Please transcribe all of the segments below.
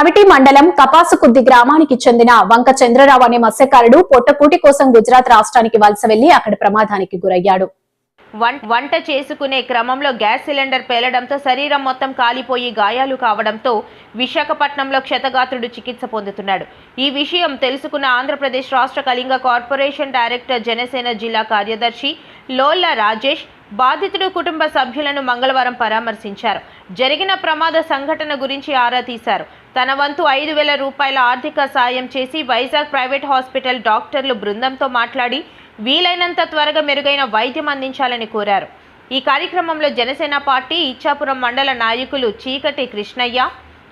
కవిటి మండలం కపాసుకుద్ది గ్రామానికి చెందిన వంక చంద్రరావు అనే మత్స్యకారుడు పొట్టకూటి కోసం గుజరాత్ రాష్ట్రానికి వలస వెళ్ళి అక్కడ ప్రమాదానికి గురయ్యాడు. వంట చేసుకునే క్రమంలో గ్యాస్ సిలిండర్ పేలడంతో శరీరం మొత్తం కాలిపోయి గాయాలు కావడంతో విశాఖపట్నంలో క్షతగాత్రుడు చికిత్స పొందుతున్నాడు. ఈ విషయం తెలుసుకున్న ఆంధ్రప్రదేశ్ రాష్ట్ర కళింగ కార్పొరేషన్ డైరెక్టర్ జనసేన జిల్లా కార్యదర్శి లోల్ల రాజేష్ బాధితుడు కుటుంబ సభ్యులను మంగళవారం పరామర్శించారు. జరిగిన ప్రమాద సంఘటన గురించి ఆరా తీశారు. తన వంతు ఐదు వేల రూపాయల ఆర్థిక సాయం చేసి వైజాగ్ ప్రైవేట్ హాస్పిటల్ డాక్టర్లు బృందంతో మాట్లాడి వీలైనంత త్వరగా మెరుగైన వైద్యం అందించాలని కోరారు. ఈ కార్యక్రమంలో జనసేన పార్టీ ఇచ్చాపురం మండల నాయకులు చీకటి కృష్ణయ్య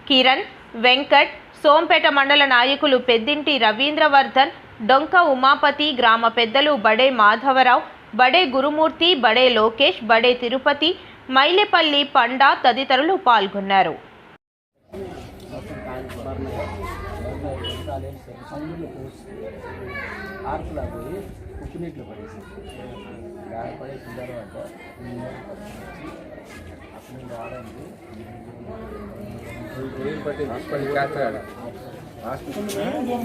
కిరణ్ వెంకట్ సోంపేట మండల నాయకులు పెద్దింటి రవీంద్రవర్ధన్ డొంక ఉమాపతి గ్రామ పెద్దలు బడే మాధవరావు బడే గురుమూర్తి బడే లోకేష్ బడే తిరుపతి మైలేపల్లి పండా తదితరులు పాల్గొన్నారు. ఆర్పులా పోయి ఉప్పు నీటిలో పడేసి గాయపడేసిన తర్వాత అప్పుడు రావడానికి ఏం పట్టింది హాస్పిటల్ కాస్తాడ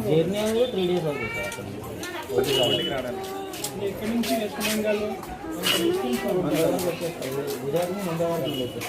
జర్నీ అనేది త్రీ డేస్ అవుతుంది సార్ అక్కడ ఎక్కడి నుంచి వెస్ట్ బెంగాల్ గుజరాత్ నుంచి ముందే వరకు వెళ్ళొచ్చు.